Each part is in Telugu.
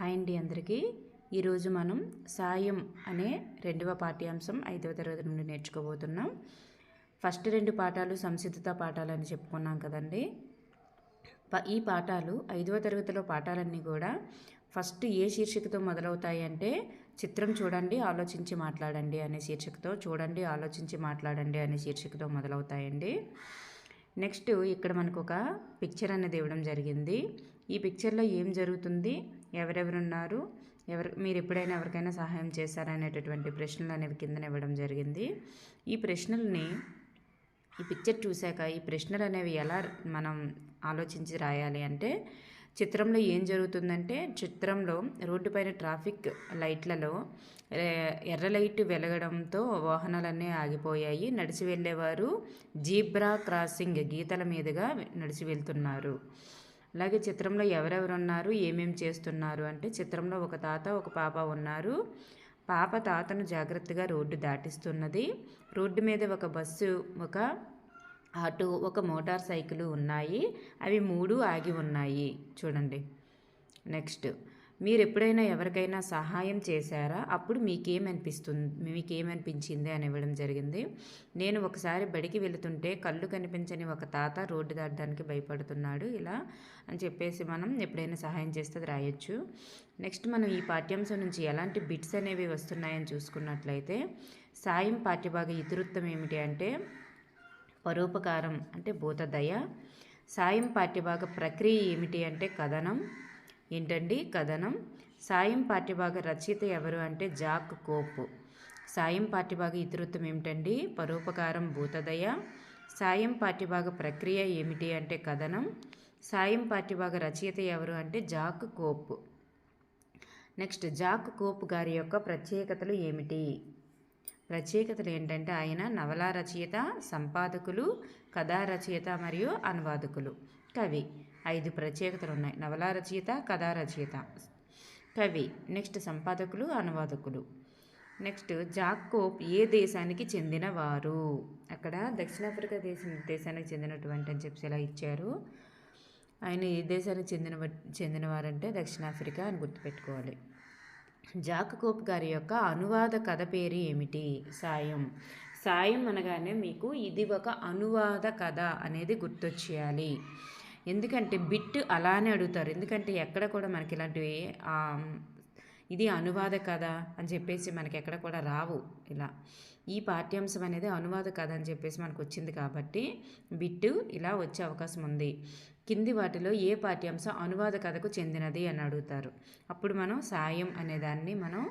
హాయ్ అండి అందరికీ. ఈరోజు మనం సాయం అనే రెండవ పాఠ్యాంశం ఐదవ తరగతి నుండి నేర్చుకోబోతున్నాం. ఫస్ట్ రెండు పాఠాలు సంసిద్ధత పాఠాలు అని చెప్పుకున్నాం కదండి. ప- ఈ పాఠాలు ఐదవ తరగతిలో పాఠాలన్నీ కూడా ఫస్ట్ ఏ శీర్షికతో మొదలవుతాయి అంటే చిత్రం చూడండి ఆలోచించి మాట్లాడండి అనే శీర్షికతో చూడండి ఆలోచించి మాట్లాడండి అనే శీర్షికతో మొదలవుతాయండి. నెక్స్ట్ ఇక్కడ మనకు ఒక పిక్చర్ అనేది ఇవ్వడం జరిగింది. ఈ పిక్చర్లో ఏం జరుగుతుంది? ఎవరెవరున్నారు? ఎవరు మీరు ఎప్పుడైనా ఎవరికైనా సహాయం చేశారనేటటువంటి ప్రశ్నలు అనేవి కిందన ఇవ్వడం జరిగింది. ఈ ప్రశ్నల్ని ఈ పిక్చర్ చూశాక ఈ ప్రశ్నలు అనేవి ఎలా మనం ఆలోచించి రాయాలి అంటే చిత్రంలో ఏం జరుగుతుందంటే చిత్రంలో రోడ్డు పైన ట్రాఫిక్ లైట్లలో ఎర్ర లైట్ వెలగడంతో వాహనాలన్నీ ఆగిపోయాయి. నడిచి వెళ్ళేవారు జీబ్రా క్రాసింగ్ గీతల మీదుగా నడిచి వెళ్తున్నారు. అలాగే చిత్రంలో ఎవరెవరు ఉన్నారు ఏమేమి చేస్తున్నారు? అంటే చిత్రంలో ఒక తాత ఒక పాప ఉన్నారు. పాప తాతను జాగ్రత్తగా రోడ్డు దాటిస్తున్నది. రోడ్డు మీద ఒక బస్సు ఒక ఆటో ఒక మోటార్ సైకిల్ ఉన్నాయి. అవి మూడు ఆగి ఉన్నాయి. చూడండి. నెక్స్ట్. మీరు ఎప్పుడైనా ఎవరికైనా సహాయం చేశారా? అప్పుడు మీకేమనిపిస్తుంది? మీకేమనిపించింది అని ఇవ్వడం జరిగింది. నేను ఒకసారి బడికి వెళుతుంటే కళ్ళు కనిపించని ఒక తాత రోడ్డు దాటడానికి భయపడుతున్నాడు. ఇలా అని చెప్పేసి మనం ఎప్పుడైనా సహాయం చేస్తే అది రాయొచ్చు. నెక్స్ట్ మనం ఈ పాఠ్యాంశం నుంచి ఎలాంటి బిట్స్ అనేవి వస్తున్నాయని చూసుకున్నట్లయితే సాయం పాఠ్యభాగ ఇతివృత్తం ఏమిటి అంటే పరోపకారం అంటే భూతదయ. సాయం పాఠ్యభాగ ప్రక్రియ ఏమిటి అంటే కథనం. ఏంటండి కథనం? సాయం పాఠ్యభాగ రచయిత ఎవరు అంటే జాక్ కోప్. సాయం పాఠ్యభాగ ఇతివృత్తం ఏమిటండి? పరోపకారం భూతదయ. సాయం పాఠ్యభాగ ప్రక్రియ ఏమిటి అంటే కథనం? సాయం పాఠ్యభాగ రచయిత ఎవరు అంటే Jack Cope. Next Jack Cope గారి యొక్క ప్రత్యేకతలు ఏమిటి? ప్రత్యేకతలు ఏంటంటే ఆయన నవలా రచయిత సంపాదకులు కథా రచయిత మరియు అనువాదకులు. కవి. ఐదు ప్రత్యేకతలు ఉన్నాయి నవలా రచయిత కథా రచయిత కవి నెక్స్ట్ సంపాదకులు అనువాదకులు. నెక్స్ట్ జాకోబ్ ఏ దేశానికి చెందినవారు? అక్కడ దక్షిణాఫ్రికా దేశం దేశానికి చెందినటువంటి అని చెప్పి ఇలా ఇచ్చారు? ఆయన ఏ దేశానికి చెందిన చెందినవారంటే దక్షిణాఫ్రికా అని గుర్తుపెట్టుకోవాలి. జాకకోప్ గారి యొక్క అనువాద కథ పేరు ఏమిటి? సాయం. సాయం అనగానే మీకు ఇది ఒక అనువాద కథ అనేది గుర్తొచ్చేయాలి. ఎందుకంటే బిట్ అలానే అడుగుతారు. ఎందుకంటే ఎక్కడ కూడా మనకి ఇలాంటివి ఇది అనువాద కథ అని చెప్పేసి మనకి ఎక్కడ కూడా రావు ఇలా. ఈ పాఠ్యాంశం అనేది అనువాద కథ అని చెప్పేసి మనకు వచ్చింది కాబట్టి బిట్టు ఇలా వచ్చే అవకాశం ఉంది. కింది వాటిలో ఏ పాఠ్యాంశం అనువాద కథకు చెందినది అని అడుగుతారు. అప్పుడు మనం సాయం అనే దాన్ని మనం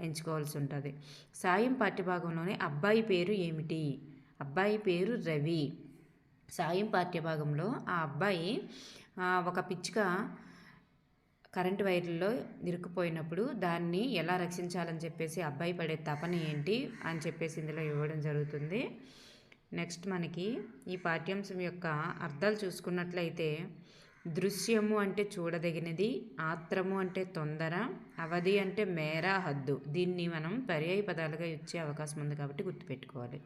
ఎంచుకోవాల్సి ఉంటుంది. సాయం పాఠ్యభాగంలోనే అబ్బాయి పేరు ఏమిటి? అబ్బాయి పేరు రవి. సాయం పాఠ్యభాగంలో ఆ అబ్బాయి ఒక పిచ్చుక కరెంటు వైర్లలో ఇరుక్కుపోయినప్పుడు దాన్ని ఎలా రక్షించాలని చెప్పేసి అబ్బాయి పడే తపన ఏంటి అని చెప్పేసి ఇందులో ఇవ్వడం జరుగుతుంది. నెక్స్ట్ మనకి ఈ పాఠ్యాంశం యొక్క అర్థాలు చూసుకున్నట్లయితే దృశ్యము అంటే చూడదగినది ఆత్రము అంటే తొందర అవధి అంటే మేర హద్దు. దీన్ని మనం పర్యాయ పదాలుగా ఇచ్చే అవకాశం ఉంది కాబట్టి గుర్తుపెట్టుకోవాలి.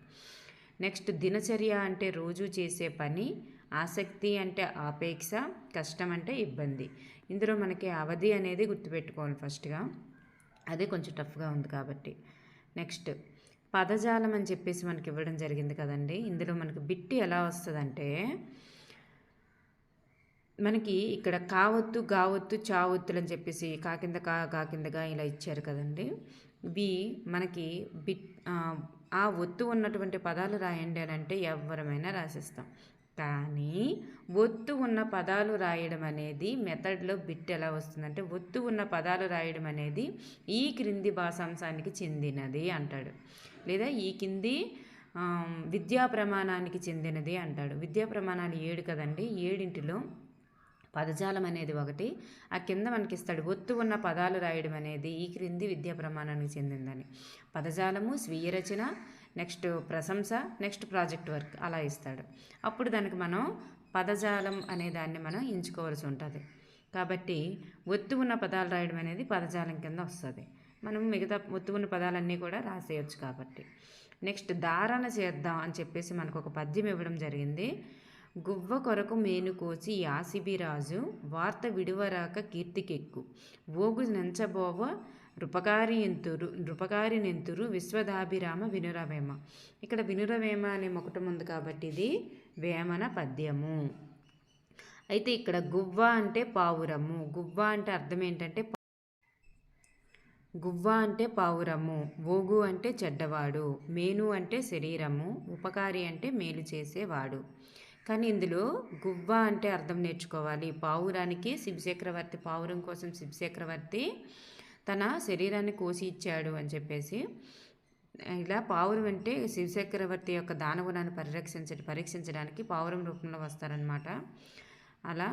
నెక్స్ట్ దినచర్య అంటే రోజు చేసే పని ఆసక్తి అంటే ఆపేక్ష కష్టం అంటే ఇబ్బంది. ఇందులో మనకి అవధి అనేది గుర్తుపెట్టుకోవాలి ఫస్ట్గా. అదే కొంచెం టఫ్గా ఉంది కాబట్టి. నెక్స్ట్ పదజాలం అని చెప్పేసి మనకి ఇవ్వడం జరిగింది కదండి. ఇందులో మనకి బిట్టి ఎలా వస్తుందంటే మనకి ఇక్కడ కావత్తు గావత్తు చావొత్తులు అని చెప్పేసి కాకింద కా కాకిందగా ఇలా ఇచ్చారు కదండి. ఇవి మనకి బిట్ ఆ, ఒత్తు ఉన్నటువంటి పదాలు రాయండి అని అంటే ఎవరమైనా రాసిస్తాం. కానీ ఒత్తు ఉన్న పదాలు రాయడం అనేది మెథడ్లో బిట్ ఎలా వస్తుందంటే ఒత్తు ఉన్న పదాలు రాయడం అనేది ఈ క్రింది భాషాంశానికి చెందినది అంటాడు. లేదా ఈ కింది విద్యా ప్రమాణానికి చెందినది అంటాడు. విద్యా ప్రమాణాలు ఏడు కదండి? ఏడింటిలో పదజాలం అనేది ఒకటి. ఆ కింద మనకి ఇస్తాడు ఒత్తు ఉన్న పదాలు రాయడం అనేది ఈ క్రింది విద్యా ప్రమాణానికి చెందిందని. పదజాలము స్వీయ రచన నెక్స్ట్ ప్రశంస నెక్స్ట్ ప్రాజెక్ట్ వర్క్ అలా ఇస్తాడు. అప్పుడు దానికి మనం పదజాలం అనే దాన్ని మనం ఎంచుకోవాల్సి ఉంటుంది. కాబట్టి ఒత్తు ఉన్న పదాలు రాయడం అనేది పదజాలం కింద వస్తుంది. మనం మిగతా ఒత్తు ఉన్న పదాలన్నీ కూడా రాసేయచ్చు కాబట్టి. నెక్స్ట్ ధారణ చేద్దాం అని చెప్పేసి మనకు ఒక పద్యం ఇవ్వడం జరిగింది. గువ్వ కొరకు మేనుకోసి యాసిబిరాజు వార్త విడువరాక కీర్తికెక్కు. ఓగు నంచబోవ నృపకారి ఎంతురు నృపకారి నెంతురు విశ్వదాభిరామ వినురవేమ. ఇక్కడ వినురవేమ అనే ఒకటి ఉంది కాబట్టి ఇది వేమన పద్యము. అయితే ఇక్కడ గువ్వ అంటే పావురము. గువ్వ అంటే అర్థం ఏంటంటే గువ్వ అంటే పావురము. ఓగు అంటే చెడ్డవాడు. మేను అంటే శరీరము. ఉపకారి అంటే మేలు చేసేవాడు. కానీ ఇందులో గువ్వ అంటే అర్థం నేర్చుకోవాలి. పావురానికి శివచక్రవర్తి పావురం కోసం శివచక్రవర్తి తన శరీరాన్ని కోసి ఇచ్చాడు అని చెప్పేసి. ఇలా పావురం అంటే శివచక్రవర్తి యొక్క దానగుణాన్ని పరిరక్షించ పరీక్షించడానికి పావురం రూపంలో వస్తారనమాట అలా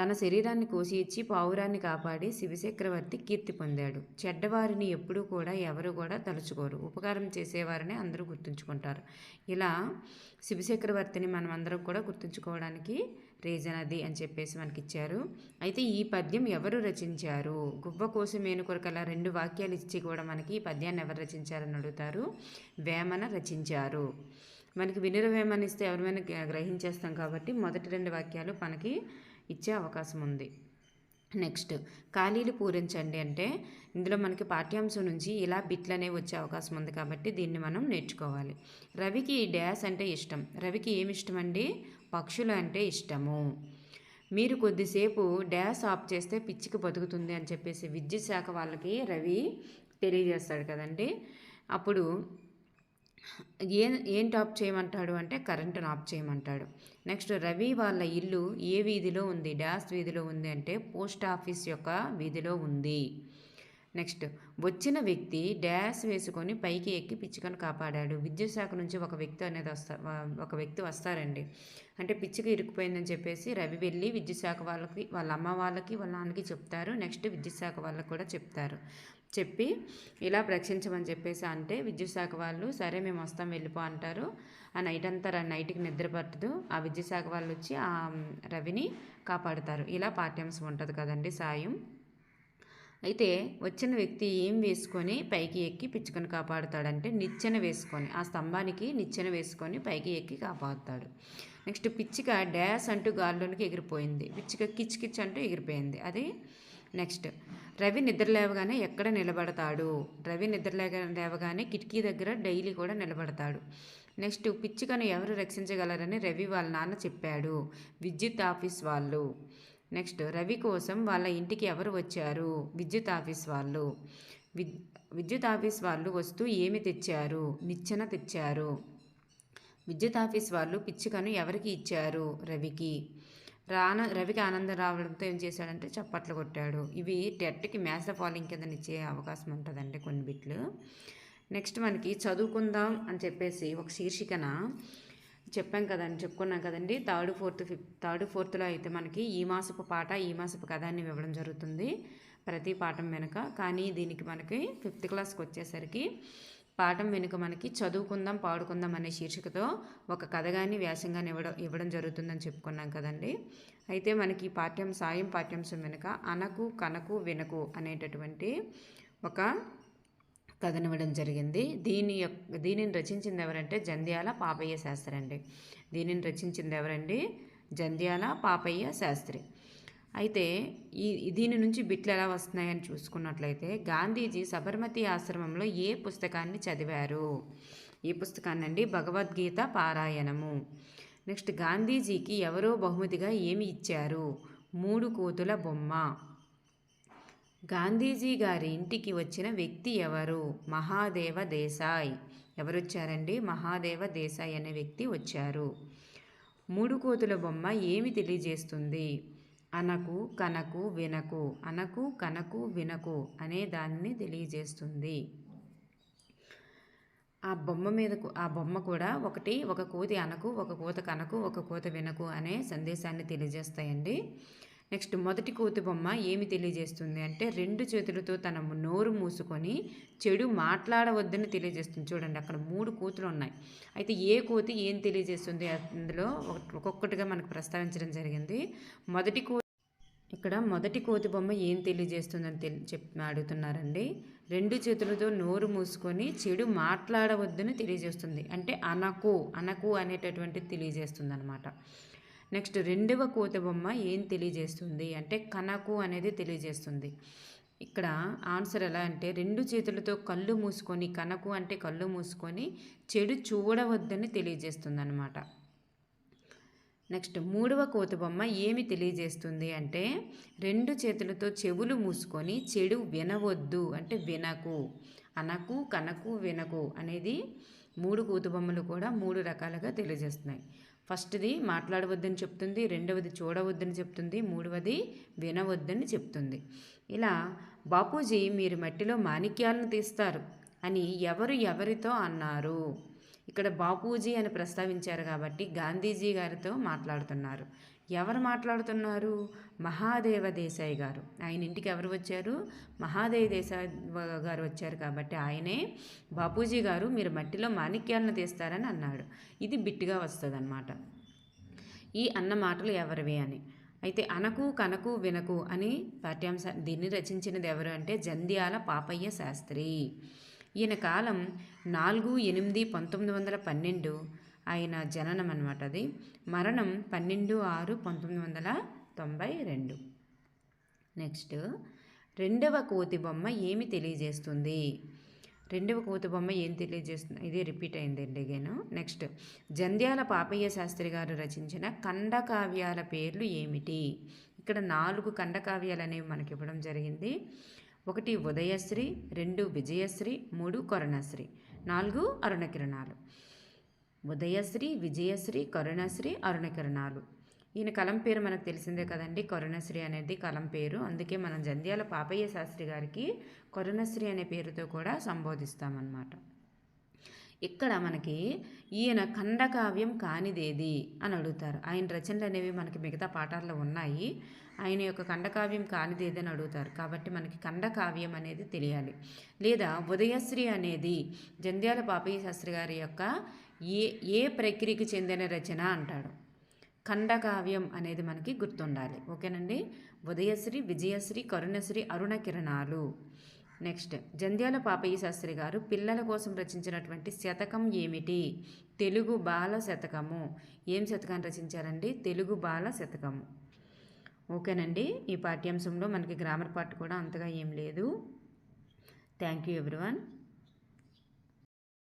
తన శరీరాన్ని కోసి ఇచ్చి పావురాన్ని కాపాడి శివచక్రవర్తి కీర్తి పొందాడు. చెడ్డవారిని ఎప్పుడూ కూడా ఎవరు కూడా తలుచుకోరు. ఉపకారం చేసేవారిని అందరూ గుర్తుంచుకుంటారు. ఇలా శివచక్రవర్తిని మనం అందరం కూడా గుర్తుంచుకోవడానికి రీజన్ అది అని చెప్పేసి మనకి ఇచ్చారు అయితే ఈ పద్యం ఎవరు రచించారు? గువ్వ కోసం మేను అలా రెండు వాక్యాలు ఇచ్చి కూడా మనకి ఈ పద్యాన్ని ఎవరు రచించారని అడుగుతారు? వేమన రచించారు. మనకి వినురవేమనిస్తే వేమన ఎవరిమైనా గ్రహించేస్తాం కాబట్టి మొదటి రెండు వాక్యాలు మనకి ఇచ్చే అవకాశం ఉంది. నెక్స్ట్ ఖాళీలు పూరించండి అంటే ఇందులో మనకి పాఠ్యాంశం నుంచి ఇలా బిట్లు అనేవి వచ్చే అవకాశం ఉంది కాబట్టి దీన్ని మనం నేర్చుకోవాలి. రవికి డ్యాష్ అంటే ఇష్టం. రవికి ఏమి ఇష్టం అండి పక్షులు అంటే ఇష్టము. మీరు కొద్దిసేపు డ్యాష్ ఆఫ్ చేస్తే పిచ్చికి బతుకుతుంది అని చెప్పేసి విద్యుత్ శాఖ వాళ్ళకి రవి తెలియజేస్తాడు కదండి. అప్పుడు ఏం ఏంటి ఆఫ్ చేయమంటాడు అంటే కరెంటును ఆఫ్ చేయమంటాడు. నెక్స్ట్ రవి వాళ్ళ ఇల్లు ఏ వీధిలో ఉంది? డాస్ వీధిలో ఉంది అంటే పోస్ట్ ఆఫీస్ యొక్క వీధిలో ఉంది. నెక్స్ట్ వచ్చిన వ్యక్తి డ్యాష్ వేసుకొని పైకి ఎక్కి పిచ్చుకను కాపాడాడు. విద్యుత్ శాఖ నుంచి ఒక వ్యక్తి అనేది వస్తా ఒక వ్యక్తి వస్తారండి. అంటే పిచ్చుక ఇరుక్కుపోయిందని చెప్పేసి రవి వెళ్ళి విద్యుత్ శాఖ వాళ్ళకి వాళ్ళ అమ్మ వాళ్ళకి వాళ్ళ నాన్నకి చెప్తారు. నెక్స్ట్ విద్యుత్ శాఖ వాళ్ళకి కూడా చెప్తారు. చెప్పి ఇలా రక్షించమని చెప్పేసి అంటే విద్యుత్ శాఖ వాళ్ళు సరే మేము వస్తాం వెళ్ళిపో అంటారు. ఆ నైట్ అంతా నైట్కి నిద్ర పట్టదు. ఆ విద్యుత్ శాఖ వాళ్ళు వచ్చి ఆ రవిని కాపాడుతారు. ఇలా పాఠ్యాంశం ఉంటుంది కదండి సాయం. అయితే వచ్చిన వ్యక్తి ఏం వేసుకొని పైకి ఎక్కి పిచ్చుకొని కాపాడుతాడంటే నిచ్చెన వేసుకొని ఆ స్తంభానికి నిచ్చెన వేసుకొని పైకి ఎక్కి కాపాడుతాడు. నెక్స్ట్ పిచ్చిక డ్యాష్ అంటూ గాల్లోనికి ఎగిరిపోయింది. పిచ్చిక కిచ్ కిచ్ అంటూ ఎగిరిపోయింది. అది నెక్స్ట్. రవి నిద్ర లేవగానే ఎక్కడ నిలబడతాడు? రవి నిద్ర లేవగానే కిటికీ దగ్గర డైలీ కూడా నిలబడతాడు. నెక్స్ట్ పిచ్చుకను ఎవరు రక్షించగలరని రవి వాళ్ళ నాన్న చెప్పాడు. విద్యుత్ ఆఫీస్ వాళ్ళు. నెక్స్ట్ రవి కోసం వాళ్ళ ఇంటికి ఎవరు వచ్చారు? విద్యుత్ ఆఫీస్ వాళ్ళు. విద్యుత్ ఆఫీస్ వాళ్ళు వస్తూ ఏమి తెచ్చారు? నిచ్చెన తెచ్చారు. విద్యుత్ ఆఫీస్ వాళ్ళు పిచ్చుకను ఎవరికి ఇచ్చారు? రవికి. రాన రవికి ఆనందం రావడంతో ఏం చేశాడంటే చప్పట్లు కొట్టాడు. ఇవి టెట్కి మ్యాథ్స్ ఫాలోయింగ్ కింద ఇచ్చే అవకాశం ఉంటుందండి కొన్ని బిట్లు. నెక్స్ట్ మనకి చదువుకుందాం అని చెప్పేసి ఒక శీర్షికన చెప్పాం కదండి చెప్పుకున్నాం కదండి. థర్డ్ ఫోర్త్ ఫిఫ్త్ థర్డ్ ఫోర్త్లో అయితే మనకి ఈ మాసపు పాట ఈ మాసపు కథాన్ని ఇవ్వడం జరుగుతుంది ప్రతి పాఠం వెనుక. కానీ దీనికి మనకి ఫిఫ్త్ క్లాస్కి వచ్చేసరికి పాఠం వెనుక మనకి చదువుకుందాం పాడుకుందాం అనే శీర్షికతో ఒక కథ కానీ వ్యాసంగాన్ని ఇవ్వడం ఇవ్వడం జరుగుతుందని చెప్పుకున్నాం కదండి. అయితే మనకి పాఠ్యం సాయం పాఠ్యాంశం వెనుక అనకు కనకు వెనకు అనేటటువంటి ఒక కథనివ్వడం జరిగింది. దీని యొక్క దీనిని రచించింది ఎవరంటే జంధ్యాల పాపయ్య శాస్త్రి అండి. దీనిని రచించింది ఎవరండి? జంధ్యాల పాపయ్య శాస్త్రి. అయితే ఈ దీని నుంచి బిట్లు ఎలా వస్తున్నాయని చూసుకున్నట్లయితే గాంధీజీ సబర్మతి ఆశ్రమంలో ఏ పుస్తకాన్ని చదివారు? ఈ పుస్తకాన్ని అండి భగవద్గీత పారాయణము. నెక్స్ట్ గాంధీజీకి ఎవరో బహుమతిగా ఏమి ఇచ్చారు? మూడు కోతుల బొమ్మ. గాంధీజీ గారి ఇంటికి వచ్చిన వ్యక్తి ఎవరు? మహాదేవ దేశాయ్. ఎవరొచ్చారండి? మహాదేవ దేశాయ్ అనే వ్యక్తి వచ్చారు. మూడు కోతుల బొమ్మ ఏమి తెలియజేస్తుంది? అనకు కనకు వినకు అనకు కనకు వినకు అనే దాన్ని తెలియజేస్తుంది. ఆ బొమ్మ మీదకు ఆ బొమ్మ కూడా ఒకటి ఒక కోతి అనకు ఒక కోత కనకు ఒక కోత వినకు అనే సందేశాన్ని తెలియజేస్తాయండి. నెక్స్ట్ మొదటి కోతి బొమ్మ ఏమి తెలియజేస్తుంది అంటే రెండు చేతులతో తన నోరు మూసుకొని చెడు మాట్లాడవద్దని తెలియజేస్తుంది. చూడండి అక్కడ మూడు కోతులు ఉన్నాయి. అయితే ఏ కోతి ఏం తెలియజేస్తుంది? అందులో ఒక్కొక్కటిగా మనకు ప్రస్తావించడం జరిగింది. మొదటి కోతి ఇక్కడ మొదటి కోతి బొమ్మ ఏం తెలియజేస్తుందని తెలి చెప్ అడుగుతున్నారండి. రెండు చేతులతో నోరు మూసుకొని చెడు మాట్లాడవద్దని తెలియజేస్తుంది. అంటే అనకు అనకు అనేటటువంటిది తెలియజేస్తుంది అనమాట నెక్స్ట్ రెండవ కోతి బొమ్మ ఏం తెలియజేస్తుంది అంటే కనకు అనేది తెలియజేస్తుంది. ఇక్కడ ఆన్సర్ ఎలా అంటే రెండు చేతులతో కళ్ళు మూసుకొని కనకు అంటే కళ్ళు మూసుకొని చెడు చూడవద్దని తెలియజేస్తుంది అనమాట నెక్స్ట్ మూడవ కోతి బొమ్మ ఏమి తెలియజేస్తుంది అంటే రెండు చేతులతో చెవులు మూసుకొని చెడు వినవద్దు అంటే వినకు అనకు కనకు వినకు అనేది మూడు కోతి బొమ్మలు కూడా మూడు రకాలుగా తెలియజేస్తున్నాయి. ఫస్ట్ది మాట్లాడవద్దని చెప్తుంది రెండవది చూడవద్దని చెప్తుంది మూడవది వినవద్దని చెప్తుంది. ఇలా బాపూజీ మీరు మట్టిలో మాణిక్యాలను తీస్తారు అని ఎవరు ఎవరితో అన్నారు? ఇక్కడ బాపూజీ అని ప్రస్తావించారు కాబట్టి గాంధీజీ గారితో మాట్లాడుతున్నారు. ఎవరు మాట్లాడుతున్నారు? మహాదేవ దేశాయి గారు. ఆయన ఇంటికి ఎవరు వచ్చారు? మహాదేవ దేశాయ్ గారు వచ్చారు కాబట్టి ఆయనే బాపూజీ గారు మీరు మట్టిలో మాణిక్యాలను తీస్తారని అన్నాడు. ఇది బిట్టుగా వస్తుంది ఈ అన్న మాటలు ఎవరివి అని. అయితే అనకు కనకు వినకు అని పాఠ్యాంశ దీన్ని రచించినది ఎవరు అంటే జంధ్యాల పాపయ్య శాస్త్రి. ఈయన కాలం నాలుగు ఎనిమిది పంతొమ్మిది వందల పన్నెండు ఆయన జననం అనమాట అది. మరణం పన్నెండు ఆరు పంతొమ్మిది వందల తొంభై రెండు. నెక్స్ట్ రెండవ కోతి బొమ్మ ఏమి తెలియజేస్తుంది? రెండవ కోతి బొమ్మ ఏం తెలియజేస్తుంది? ఇది రిపీట్ అయిందండి అగైన్ నెక్స్ట్ జంధ్యాల పాపయ్య శాస్త్రి గారు రచించిన ఖండకావ్యాల పేర్లు ఏమిటి? ఇక్కడ నాలుగు ఖండకావ్యాలు అనేవి మనకి ఇవ్వడం జరిగింది. ఒకటి ఉదయశ్రీ రెండు విజయశ్రీ మూడు కరుణశ్రీ నాలుగు అరుణకిరణాలు. ఉదయశ్రీ విజయశ్రీ కరుణశ్రీ అరుణకిరణాలు. ఈయన కలం పేరు మనకు తెలిసిందే కదండి. కరుణశ్రీ అనేది కలం పేరు. అందుకే మనం జంధ్యాల పాపయ్య శాస్త్రి గారికి కరుణశ్రీ అనే పేరుతో కూడా సంబోధిస్తామన్నమాట. ఇక్కడ మనకి ఈయన ఖండకావ్యం కానిదేది అని అడుగుతారు. ఆయన రచనలు అనేవి మనకి మిగతా పాఠాల్లో ఉన్నాయి. ఆయన యొక్క ఖండకావ్యం కానిది ఏదని అడుగుతారు. కాబట్టి మనకి ఖండకావ్యం అనేది తెలియాలి. లేదా ఉదయశ్రీ అనేది జంధ్యాల పాపయ్య శాస్త్రి గారి యొక్క ఏ ఏ ప్రక్రియకి చెందిన రచన అంటాడు. ఖండకావ్యం అనేది మనకి గుర్తుండాలి. ఓకేనండి? ఉదయశ్రీ విజయశ్రీ కరుణశ్రీ అరుణ కిరణాలు నెక్స్ట్ జంధ్యాల పాపయ్య శాస్త్రి గారు పిల్లల కోసం రచించినటువంటి శతకం ఏమిటి? తెలుగు బాల శతకము. ఏం శతకాన్ని రచించారండి? తెలుగు బాల శతకము. ఓకేనండి. ఈ పాఠ్యాంశంలో మనకి గ్రామర్ పార్ట్ కూడా అంతగా ఏం లేదు. Thank you everyone